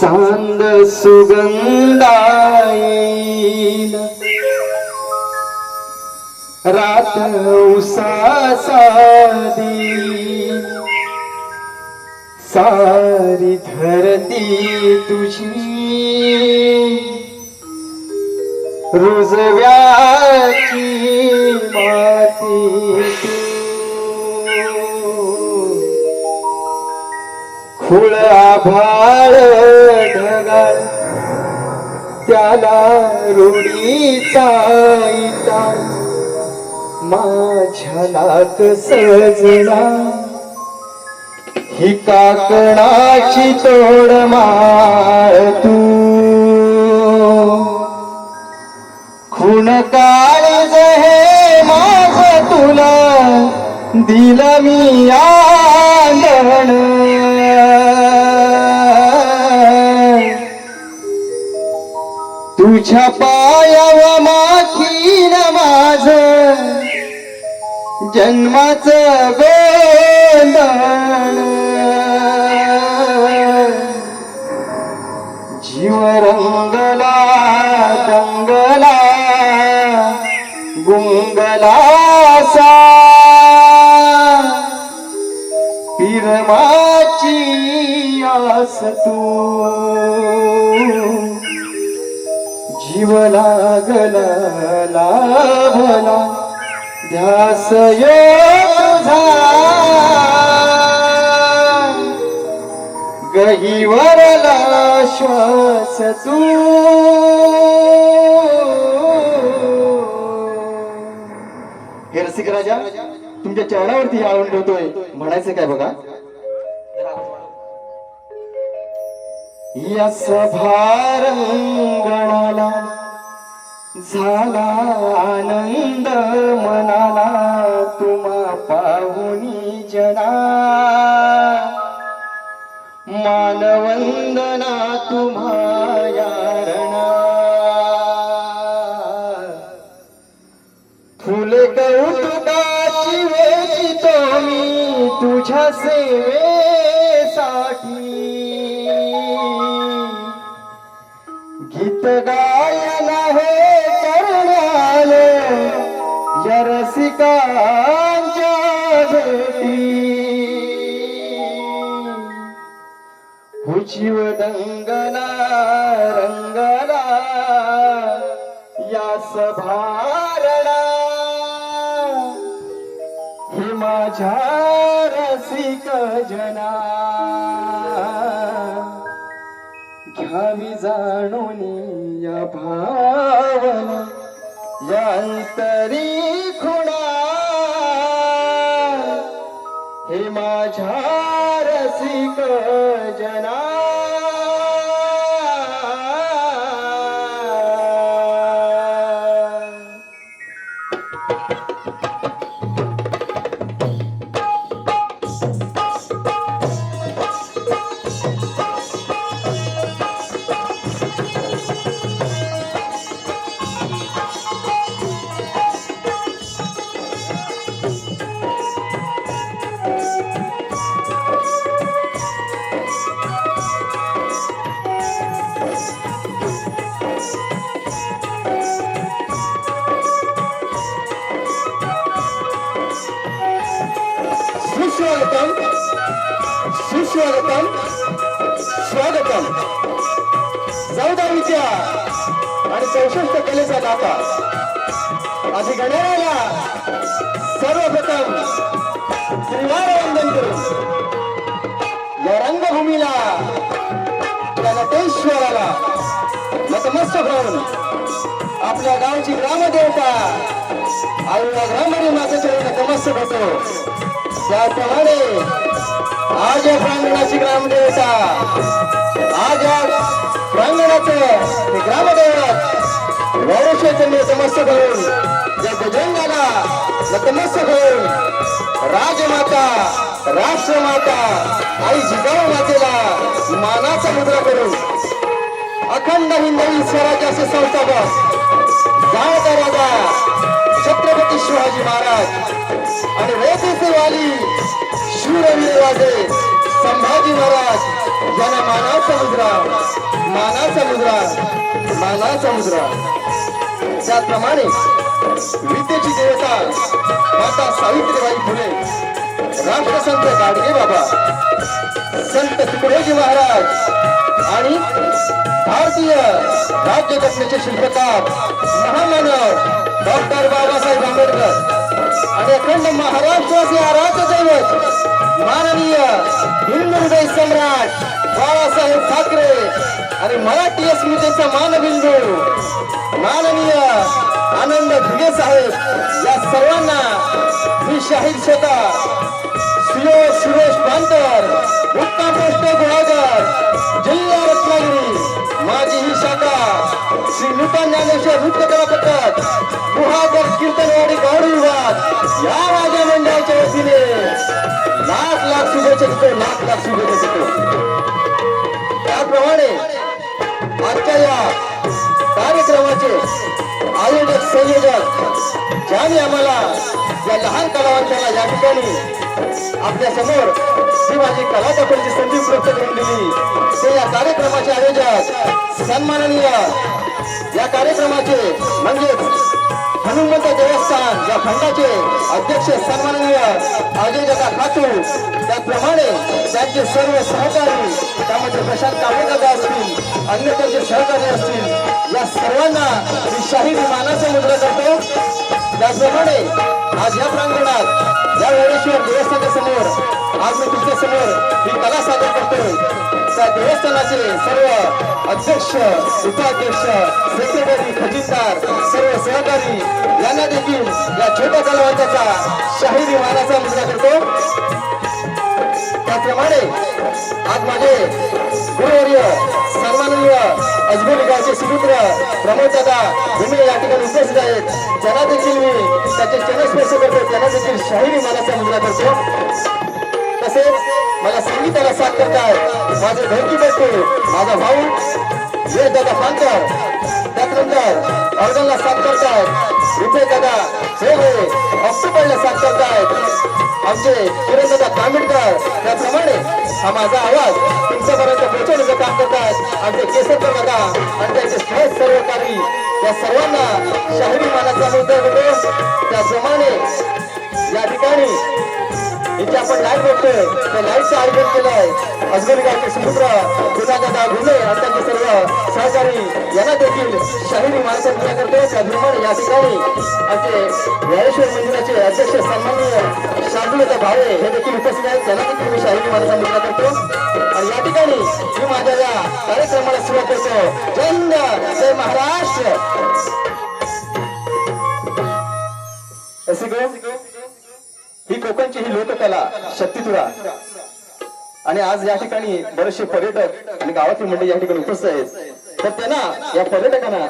चांद सुगंधाईल रात उसासादी सारी धरती तुझी. रोजव्या खुळ आभाळ ढगाळ त्याला रुडीचा माझ्या नाक सजना ही काकणाची तोड माळ तू. खून काळीज हे माझ तुला दिलं मी आंदण. तुझ्या पायाव माखीन माझ जन्माच गोंधळ. जीव रंगला रंगला गुंगला सा पिरमाची आस तू. जीव लागला लाभला. ध्यास यो तुझा गहीवरला श्वास तू. हे रसिक राजा तुमच्या चेहऱ्यावरती आवड ठेवतोय. म्हणायचं काय बघा? या सभारंगणाला झाला आनंद मनाला तुम्हा पाहुनी जना. मानवंदना तुम्हा यारणा. फुले कौतुकाची वेचितो मी तुझ्या सेवेसाठी. गीत गाया रसिकांच्या भेटी हुजीव दंगला रंगला या सभारणा हे माझ्या रसिक जना. घ्यावी जाणून या भावना या अंतरी खो हे माझ्या रसिक जना सुस्वागतम स्वागतम. चौदा विचार आणि चौसष्ट कलेचा दाता असे गणराला सर्वप्रथम त्रिवार वंदन करू या रंगभूमीला या नटेश्वराला नतमस्तक होऊन आपल्या गावची ग्रामदेवता आईला ग्रामरी मातेच्या नतमस्तक होतो. त्याप्रमाणे आज या प्रांगणाची ग्रामदेवता. आज या प्रांगणाचं ते ग्रामदैवत. वैरश्वरचं नतमस्तक होऊन या गजंगाला नतमस्तक होऊन राजमाता राष्ट्रमाता आई जिजाऊ मातेला मानाचा मुद्रा करून अखंड हिंदवी स्वराज्याचे संस्थापक जाणता राजा छत्रपती शिवाजी महाराज आणि वेदेचे वाली शूरवीर वाजे संभाजी महाराज यांना मानाचा मुद्रा मानाचा मुद्रा मानाचा मुद्रा त्याचप्रमाणे विद्येची देवता माता सावित्रीबाई फुले राष्ट्रसंत गाडगे बाबा संत तुकडोजी महाराज आणि भारतीय राज्यघटनेचे शिल्पकार महामानव डॉक्टर बाबासाहेब आंबेडकर. आणि अखंड महाराष्ट्राचे आराध्य दैवत माननीय हिंदू हृदय सम्राट बाळासाहेब ठाकरे आणि मराठी अस्मितेचा मानबिंदू माननीय आनंद भिगे साहेब या सर्वांना मी शाहीर शेता सुरेश सुरेश पांतर उत्तम पोस्ट गुहागर जिल्हा रत्नागिरी माझी ही शाखा श्री नूतन ज्ञानेश्वर नृत्य कला पथक गुहागर कीर्तनवाडी गावडी विभाग या माझ्या मंडळाच्या वतीने लाख लाख शुभेच्छा देतो लाख लाख शुभेच्छा देतो. त्याप्रमाणे आजच्या या कार्यक्रमाचे आयोजक संयोजक ज्याने आम्हाला या लहान कलावंताला या ठिकाणी आपल्यासमोर शिवाजी कला दाखवण्याची संधी उपलब्ध करून दिली. ते या कार्यक्रमाचे आयोजक सन्माननीय या कार्यक्रमाचे म्हणजेच हनुमंत देवस्थान या खंडाचे अध्यक्ष सन्माननीय अजय जगा खातू त्याचप्रमाणे त्यांचे सर्व सहकारी त्यामध्ये प्रशांत कामेदादा असतील अन्य त्यांचे सहकारी असतील या सर्वांना मी शाहीर मानाचा मुद्रा करतो त्याचप्रमाणे आज या प्रांगणात या वेळेश्वर देवस्थानाच्या समोर आज मी तुमच्यासमोर ही कला सादर करतोय. त्या देवस्थानाचे सर्व अध्यक्ष उपाध्यक्ष सेक्रेटरी खजिनदार सर्व सहकारी यांना देखील या छोट्या कलावंताचा शाहिरी मानाचा मुद्दा करतो. त्याप्रमाणे आज माझे गुरुवर्य सन्माननीय अजमेर गावचे सुपुत्र प्रमोद दादा भूमे या ठिकाणी उपस्थित आहेत. त्यांना देखील मी त्याचे चरणस्पर्श करतो त्यांना देखील शाहिरी मनाचा मुलगा करतो. तसेच मला संगीताला साथ करतात माझे धोकी बसतो माझा भाऊ हे दादा पांकर त्यानंतर अर्जनला साथ करतायत रुपये दादा हे हे ऑक्टोबरला साथ करतायत आमचे किरण दादा त्याप्रमाणे हा माझा आवाज तुमच्यापर्यंत पोहोचवण्याचं काम करतात आमचे केसरकर दादा आणि त्यांचे सहज सर्वकारी या सर्वांना शाहिरी मानाचा मुद्दा होतो त्याप्रमाणे या ठिकाणी इथे आपण लाईव्ह बघतोय. त्या लाईव्हचं आयोजन केलंय अजमेर गावचे सुपुत्र गुणादादा घुले आणि त्यांचे सर्व सहकारी यांना देखील शाहिरी मानाचा पूजा करतो त्याप्रमाणे या ठिकाणी आमचे ज्ञानेश्वर मंदिराचे अध्यक्ष सन्माननीय शांतुलता भावे हे देखील उपस्थित आहेत. त्यांना देखील मी शाहिरी मानाचा पूजा करतो आणि या ठिकाणी मी माझ्या या कार्यक्रमाला सुरुवात करतो जय हिंद. जय महाराष्ट्र. कला शक्तितुरा आणि आज या ठिकाणी बरेचसे पर्यटक आणि गावातील मंडळी या ठिकाणी उपस्थित आहेत. तर त्यांना या पर्यटकांना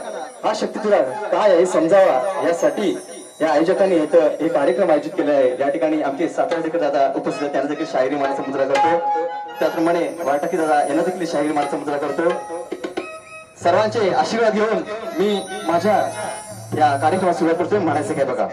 हा शक्तितुरा काय आहे समजावा यासाठी या आयोजकांनी इथं हे कार्यक्रम आयोजित केले आहे. या ठिकाणी आमचे सातारा दादा उपस्थित आहेत. त्यांना देखील शाहिरी मानाचा मुद्रा करतो. त्याप्रमाणे वाटाकी दादा यांना देखील शाहिरी मानाचा मुद्रा करतो. सर्वांचे आशीर्वाद घेऊन मी माझ्या या कार्यक्रमात सुरुवात करतोय. म्हणायचं काय बघा?